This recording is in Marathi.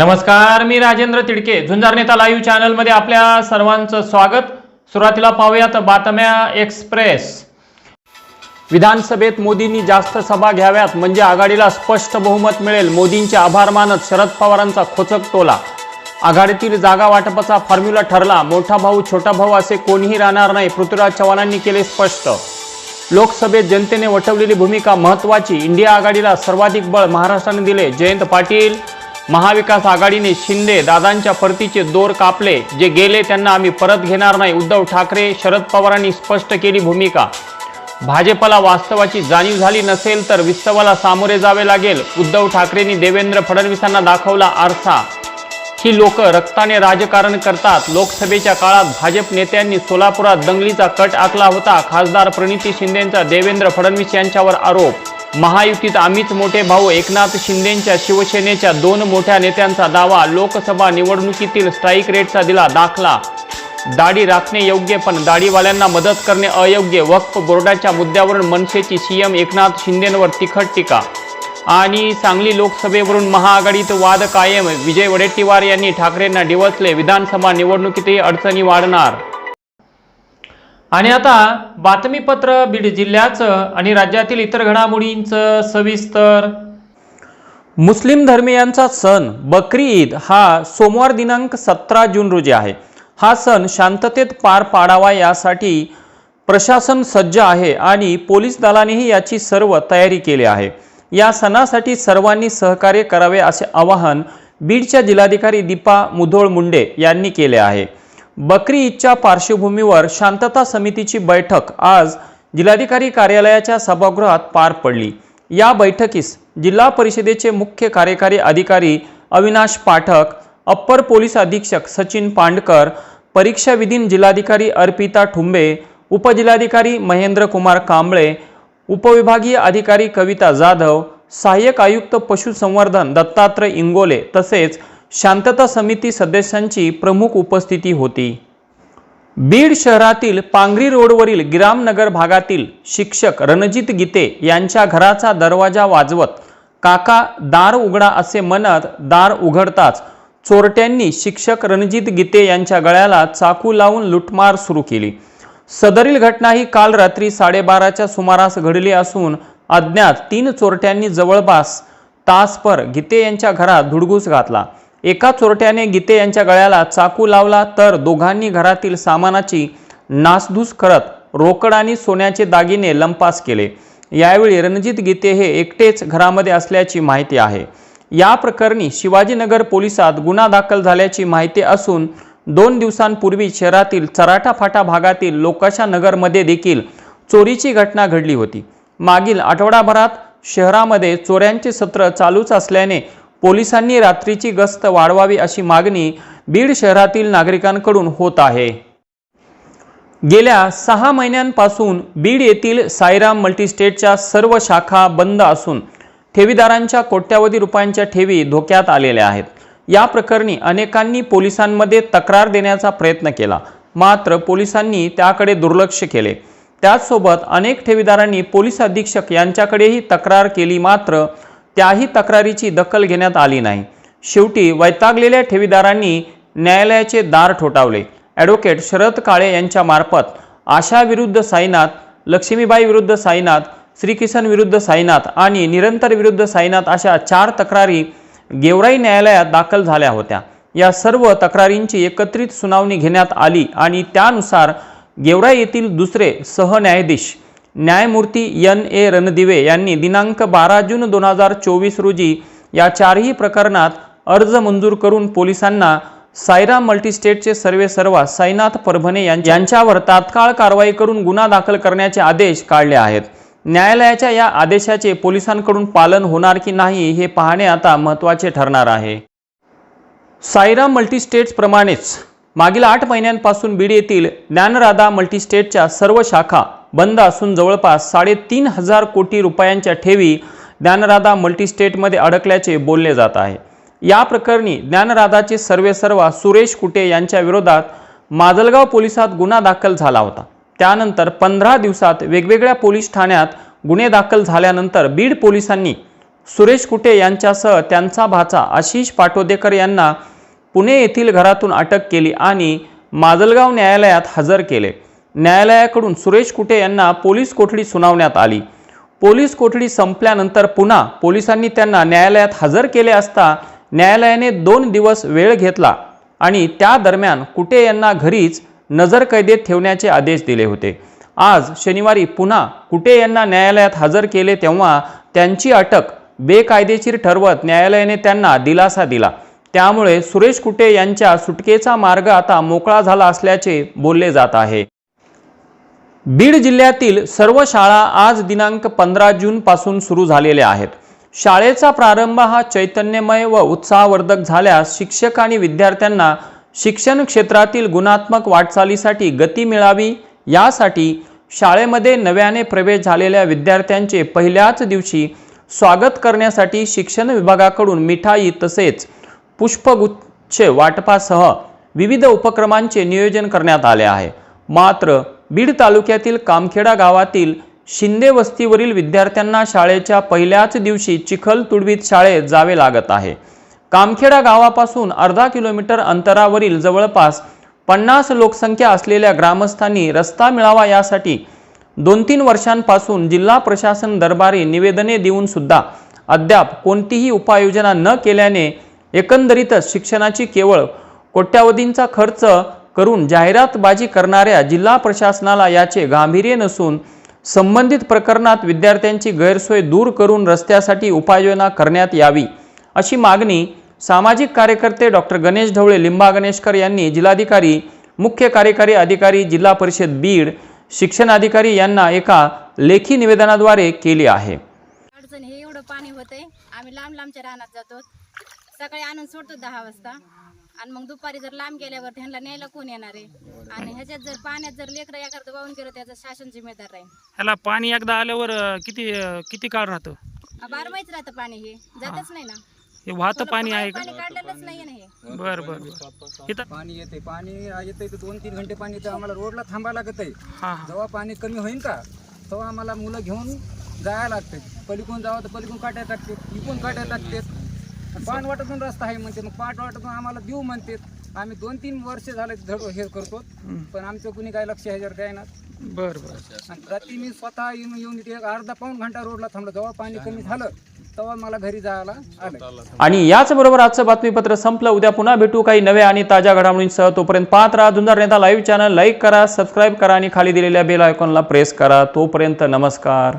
नमस्कार मी राजेंद्र तिडके. झुंजार नेता लाईव्ह चॅनलमध्ये आपल्या सर्वांचं स्वागत. सुरुवातीला पाहूयात बातम्या एक्सप्रेस. विधानसभेत मोदींनी जास्त सभा घ्याव्यात म्हणजे आघाडीला स्पष्ट बहुमत मिळेल. मोदींचे आभार मानत शरद पवारांचा खोचक टोला. आघाडीतील जागा वाटपाचा फॉर्म्युला ठरला. मोठा भाऊ छोटा भाऊ असे कोणीही राहणार नाही. पृथ्वीराज चव्हाणांनी केले स्पष्ट. लोकसभेत जनतेने वटवलेली भूमिका महत्त्वाची. इंडिया आघाडीला सर्वाधिक बळ महाराष्ट्राने दिले. जयंत पाटील महाविकास आघाडीने शिंदे दादांच्या परतीचे दोर कापले जे गेले त्यांना आम्ही परत घेणार नाही उद्धव ठाकरे शरद पवारांनी स्पष्ट केली भूमिका. भाजपला वास्तवाची जाणीव झाली नसेल तर विस्तवाला सामोरे जावे लागेल उद्धव ठाकरेंनी देवेंद्र फडणवीसांना दाखवला आरसा. ही लोक रक्ताने राजकारण करतात लोकसभेच्या काळात भाजप नेत्यांनी सोलापुरात दंगलीचा कट आखला होता खासदार प्रणिती शिंदेंचा देवेंद्र फडणवीस यांच्यावर आरोप. महायुतीत आम्हीच मोठे भाऊ एकनाथ शिंदेंच्या शिवसेनेच्या दोन मोठ्या नेत्यांचा दावा लोकसभा निवडणुकीतील स्ट्राईक रेटचा दिला दाखला. दाढी राखणे योग्य पण दाढीवाल्यांना मदत करणे अयोग्य वक्फ बोर्डाच्या मुद्द्यावरून मनसेची सीएम एकनाथ शिंदेंवर तिखट टीका. आणि सांगली लोकसभेवरून महाआघाडीत वाद कायम विजय वडेट्टीवार यांनी ठाकरेंना डिवचले विधानसभा निवडणुकीतही अडचणी वाढणार. आणि आता बातमीपत्र बीड जिल्ह्याचं आणि राज्यातील इतर घडामोडींचं सविस्तर. मुस्लिम धर्मियांचा सण बकरी ईद हा सोमवार दिनांक सतरा जून रोजी आहे. हा सण शांततेत पार पाडावा यासाठी प्रशासन सज्ज आहे आणि पोलीस दलानेही याची सर्व तयारी केली आहे. या सणासाठी सर्वांनी सहकार्य करावे असे आवाहन बीडच्या जिल्हाधिकारी दीपा मुधोळ मुंडे यांनी केले आहे. बकरी ईदच्या पार्श्वभूमीवर शांतता समितीची बैठक आज जिल्हाधिकारी कार्यालयाच्या सभागृहात पार पडली. या बैठकीस जिल्हा परिषदेचे मुख्य कार्यकारी अधिकारी अविनाश पाठक अप्पर पोलीस अधीक्षक सचिन पांडकर परीक्षाविधीन जिल्हाधिकारी अर्पिता ठुंबे उपजिल्हाधिकारी महेंद्र कुमार कांबळे उपविभागीय अधिकारी कविता जाधव सहाय्यक आयुक्त पशुसंवर्धन दत्तात्रय इंगोले तसेच शांतता समिती सदस्यांची प्रमुख उपस्थिती होती. बीड शहरातील पांगरी रोडवरील गिरामनगर भागातील शिक्षक रणजित गीते यांच्या घराचा दरवाजा वाजवत काका दार उघडा असे म्हणत दार उघडताच चोरट्यांनी शिक्षक रणजित गीते यांच्या गळ्याला चाकू लावून लुटमार सुरू केली. सदरील घटना ही काल रात्री साडेबाराच्या सुमारास घडली असून अज्ञात तीन चोरट्यांनी जवळपास तासभर गीते यांच्या घरात धुडगूस घातला. एका चोरट्याने गीते यांच्या गळ्याला चाकू लावला तर दोघांनी घरातील सामानाची नासधूस करत रोकड आणि सोन्याचे दागिने लंपास केले. यावेळी रणजित गीते हे एकटेच घरामध्ये असल्याची माहिती आहे. या प्रकरणी शिवाजीनगर पोलिसात गुन्हा दाखल झाल्याची माहिती असून दोन दिवसांपूर्वी शहरातील चराठा फाटा भागातील लोकाशा नगरमध्ये देखील चोरीची घटना घडली होती. मागील आठवडाभरात शहरामध्ये चोऱ्यांचे सत्र चालूच असल्याने पोलिसांनी रात्रीची गस्त वाढवावी अशी मागणी बीड शहरातील नागरिकांकडून होत आहे. गेल्या सहा महिन्यांपासून बीड येथील साईराम मल्टीस्टेटच्या सर्व शाखा बंद असून ठेवीदारांच्या कोट्यावधी रुपयांच्या ठेवी धोक्यात आलेल्या आहेत. या प्रकरणी अनेकांनी पोलिसांमध्ये तक्रार देण्याचा प्रयत्न केला. मात्र पोलिसांनी त्याकडे दुर्लक्ष केले. त्याचसोबत अनेक ठेवीदारांनी पोलीस अधीक्षक यांच्याकडेही तक्रार केली मात्र त्याही तक्रारीची दखल घेण्यात आली नाही. शेवटी वैतागलेल्या ठेवीदारांनी न्यायालयाचे दार ठोठावले. ॲडव्होकेट शरद काळे यांच्या मार्फत आशा विरुद्ध साईनाथ लक्ष्मीबाई विरुद्ध साईनाथ श्रीकिसन विरुद्ध साईनाथ आणि निरंतर विरुद्ध साईनाथ अशा चार तक्रारी गेवराई न्यायालयात दाखल झाल्या होत्या. या सर्व तक्रारींची एकत्रित सुनावणी घेण्यात आली आणि त्यानुसार गेवराई येथील दुसरे सहन्यायाधीश न्यायमूर्ती एन ए रणदिवे यांनी दिनांक बारा जून दोन हजार चोवीस रोजी या चारही प्रकरणात अर्ज मंजूर करून पोलिसांना सायराम मल्टीस्टेटचे सर्वे सर्वा साईनाथ परभणे यां- यांच्यावर तात्काळ कारवाई करून गुन्हा दाखल करण्याचे आदेश काढले आहेत. न्यायालयाच्या या आदेशाचे पोलिसांकडून पालन होणार की नाही हे पाहणे आता महत्त्वाचे ठरणार आहे. सायरा मल्टीस्टेट्सप्रमाणेच मागील आठ महिन्यांपासून बीड येथील ज्ञानराधा मल्टीस्टेटच्या सर्व शाखा बंद असून जवळपास साडेतीन हजार कोटी रुपयांच्या ठेवी ज्ञानराधा मल्टीस्टेटमध्ये अडकल्याचे बोलले जात आहे. या प्रकरणी ज्ञानराधाचे सर्वेसर्वा सुरेश कुटे यांच्या विरोधात माजलगाव पोलिसात गुन्हा दाखल झाला होता. त्यानंतर पंधरा दिवसात वेगवेगळ्या पोलीस ठाण्यात गुन्हे दाखल झाल्यानंतर बीड पोलिसांनी सुरेश कुटे यांच्यासह त्यांचा भाचा आशिष पाटोदेकर यांना पुणे येथील घरातून अटक केली आणि माजलगाव न्यायालयात हजर केले. न्यायालयाकडून सुरेश कुटे यांना पोलीस कोठडी सुनावण्यात आली. पोलीस कोठडी संपल्यानंतर पुन्हा पोलिसांनी त्यांना न्यायालयात हजर केले असता न्यायालयाने दोन दिवस वेळ घेतला आणि त्या दरम्यान कुटे यांना घरीच नजरकैदेत ठेवण्याचे आदेश दिले होते. आज शनिवारी पुन्हा कुटे यांना न्यायालयात हजर केले तेव्हा त्यांची अटक बेकायदेशीर ठरवत न्यायालयाने त्यांना दिलासा दिला. त्यामुळे सुरेश कुटे यांच्या सुटकेचा मार्ग आता मोकळा झाला असल्याचे बोलले जात आहे. बीड जिल्ह्यातील सर्व शाळा आज दिनांक पंधरा जूनपासून सुरू झालेल्या आहेत. शाळेचा प्रारंभ हा चैतन्यमय व उत्साहवर्धक झाल्यास शिक्षक आणि विद्यार्थ्यांना शिक्षण क्षेत्रातील गुणात्मक वाटचालीसाठी गती मिळावी यासाठी शाळेमध्ये नव्याने प्रवेश झालेल्या विद्यार्थ्यांचे पहिल्याच दिवशी स्वागत करण्यासाठी शिक्षण विभागाकडून मिठाई तसेच पुष्पगुच्छ वाटपासह विविध उपक्रमांचे नियोजन करण्यात आले आहे. मात्र बीड तालुक्यातील कामखेडा गावातील शिंदे वस्तीवरील विद्यार्थ्यांना शाळेच्या पहिल्याच दिवशी चिखल तुडवीत शाळेत जावे लागत आहे. कामखेडा गावापासून अर्धा किलोमीटर अंतरावरील जवळपास पन्नास लोकसंख्या असलेल्या ग्रामस्थांनी रस्ता मिळावा यासाठी दोन तीन वर्षांपासून जिल्हा प्रशासन दरबारी निवेदने देऊन सुद्धा अद्याप कोणतीही उपाययोजना न केल्याने एकंदरीतच शिक्षणाची केवळ कोट्यावधींचा खर्च करून जाहिरातबाजी करणाऱ्या जिल्हा प्रशासनाला याचे गांभीर्य नसून संबंधित प्रकरणात विद्यार्थ्यांची गैरसोय दूर करून रस्त्यासाठी उपाययोजना करण्यात यावी अशी मागणी सामाजिक कार्यकर्ते डॉक्टर गणेश ढवळे लिंबा गणेशकर यांनी जिल्हाधिकारी मुख्य कार्यकारी अधिकारी जिल्हा परिषद बीड शिक्षणाधिकारी यांना एका लेखी निवेदनाद्वारे केली आहे. अडचण हे एवढं पाणी होतंय. आम्ही लांब लांबच्या रानात जातो. सकाळी आणून सोडतो दहा वाजता. आणि मग दुपारी जर लांब गेल्यावर त्यांना न्यायला कोण येणार आहे? आणि ह्याच्यात जर पाण्यात जर लेकरं एखादं वाहून गेलं त्याचं शासन जिम्मेदार राहील. ह्याला पाणी एकदा आल्यावर अं, किती अं, किती काळ राहतं? बारमाहीच राहतं पाणी हे. जातच नाही ना. हे वाहतं पाणी आहे का? पाणी काढलेलंच नाहीये ना हे. बरं बरं बरं. इथं पाणी येते पाणी येते तर दोन तीन घंटे पाणी येतं आम्हाला रोडला थांबायला लागत आहे हां हां. जेव्हा पाणी कमी होईल का तेव्हा आम्हाला मुलं घेऊन जायला लागते पलीकडून जावं तर पलीकडून काटायला लागते इकडून काटायला लागते पान वाटतून रस्ता आहे म्हणते मग पाठ वाटतून आम्हाला देऊ म्हणते. आम्ही दोन तीन वर्ष झाले धड हे करतो पण आमचं कुणी काय लक्ष ह्याच्यावर काय ना बरं बरं. आणि रात्री मी स्वतः येऊन येऊन इथे एक अर्धा पाऊण घंटा रोडला थांबलो. जेव्हा पाणी कमी झालं तेव्हा मला घरी जायला आलं. आणि याचबरोबर आजचं बातमीपत्र संपलं. उद्या पुन्हा भेटू काही नव्या आणि ताज्या घडामोडींसह. तोपर्यंत पाहत राहा जुन्नर नेता लाईव्ह चॅनल. लाईक करा सबस्क्राईब करा आणि खाली दिलेल्या बेल आयकॉनला प्रेस करा. तोपर्यंत नमस्कार.